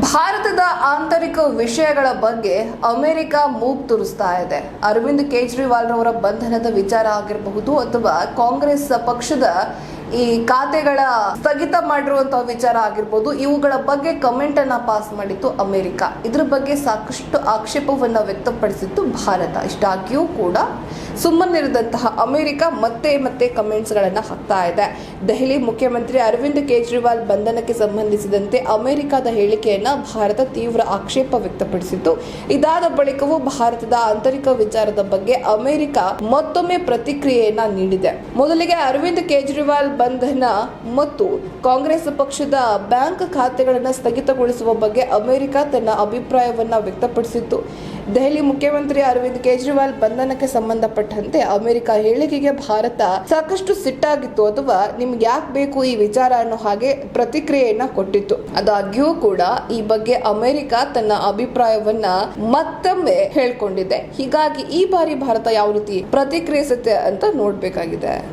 ಭಾರತದ ಆಂತರಿಕ ವಿಷಯಗಳ ಬಗ್ಗೆ ಅಮೆರಿಕ ಮೂಗ್ ತುರಿಸ್ತಾ ಇದೆ. ಅರವಿಂದ್ ಕೇಜ್ರಿವಾಲ್ ರವರ ಬಂಧನದ ವಿಚಾರ ಆಗಿರಬಹುದು ಅಥವಾ ಕಾಂಗ್ರೆಸ್ ಪಕ್ಷದ ಈ ಖಾತೆಗಳ ಸ್ಥಗಿತ ಮಾಡಿರುವಂತಹ ವಿಚಾರ ಆಗಿರ್ಬೋದು ಇವುಗಳ ಬಗ್ಗೆ ಕಮೆಂಟ್ ಅನ್ನ ಪಾಸ್ ಮಾಡಿತ್ತು ಅಮೆರಿಕ. ಇದ್ರ ಬಗ್ಗೆ ಸಾಕಷ್ಟು ಆಕ್ಷೇಪವನ್ನ ವ್ಯಕ್ತಪಡಿಸಿತ್ತು ಭಾರತ. ಇಷ್ಟಾಗಿಯೂ ಕೂಡ ಸುಮ್ಮನಿರದಂತಹ ಅಮೆರಿಕ ಮತ್ತೆ ಮತ್ತೆ ಕಮೆಂಟ್ಸ್ ಗಳನ್ನ ಹಾಕ್ತಾ ಇದೆ. ದೆಹಲಿ ಮುಖ್ಯಮಂತ್ರಿ ಅರವಿಂದ್ ಕೇಜ್ರಿವಾಲ್ ಬಂಧನಕ್ಕೆ ಸಂಬಂಧಿಸಿದಂತೆ ಅಮೆರಿಕದ ಹೇಳಿಕೆಯನ್ನು ಭಾರತ ತೀವ್ರ ಆಕ್ಷೇಪ ವ್ಯಕ್ತಪಡಿಸಿತ್ತು. ಇದಾದ ಬಳಿಕವೂ ಭಾರತದ ಆಂತರಿಕ ವಿಚಾರದ ಬಗ್ಗೆ ಅಮೆರಿಕ ಮತ್ತೊಮ್ಮೆ ಪ್ರತಿಕ್ರಿಯೆಯನ್ನ ನೀಡಿದೆ. ಮೊದಲಿಗೆ ಅರವಿಂದ್ ಕೇಜ್ರಿವಾಲ್ ಬಂಧನ ಮತ್ತು ಕಾಂಗ್ರೆಸ್ ಪಕ್ಷದ ಬ್ಯಾಂಕ್ ಖಾತೆಗಳನ್ನು ಸ್ಥಗಿತಗೊಳಿಸುವ ಬಗ್ಗೆ ಅಮೆರಿಕ ತನ್ನ ಅಭಿಪ್ರಾಯವನ್ನ ವ್ಯಕ್ತಪಡಿಸಿತ್ತು. ದೆಹಲಿ ಮುಖ್ಯಮಂತ್ರಿ ಅರವಿಂದ್ ಕೇಜ್ರಿವಾಲ್ ಬಂಧನಕ್ಕೆ ಸಂಬಂಧಪಟ್ಟಂತೆ ಅಮೆರಿಕ ಹೇಳಿಕೆಗೆ ಭಾರತ ಸಾಕಷ್ಟು ಸಿಟ್ಟಾಗಿತ್ತು ಅಥವಾ ನಿಮ್ಗೆ ಯಾಕೆ ಬೇಕು ಈ ವಿಚಾರ ಅನ್ನೋ ಹಾಗೆ ಪ್ರತಿಕ್ರಿಯೆಯನ್ನ ಕೊಟ್ಟಿತ್ತು. ಅದಾಗ್ಯೂ ಕೂಡ ಈ ಬಗ್ಗೆ ಅಮೆರಿಕ ತನ್ನ ಅಭಿಪ್ರಾಯವನ್ನ ಮತ್ತೊಮ್ಮೆ ಹೇಳ್ಕೊಂಡಿದೆ. ಹೀಗಾಗಿ ಈ ಬಾರಿ ಭಾರತ ಯಾವ ರೀತಿ ಪ್ರತಿಕ್ರಿಯಿಸುತ್ತೆ ಅಂತ ನೋಡ್ಬೇಕಾಗಿದೆ.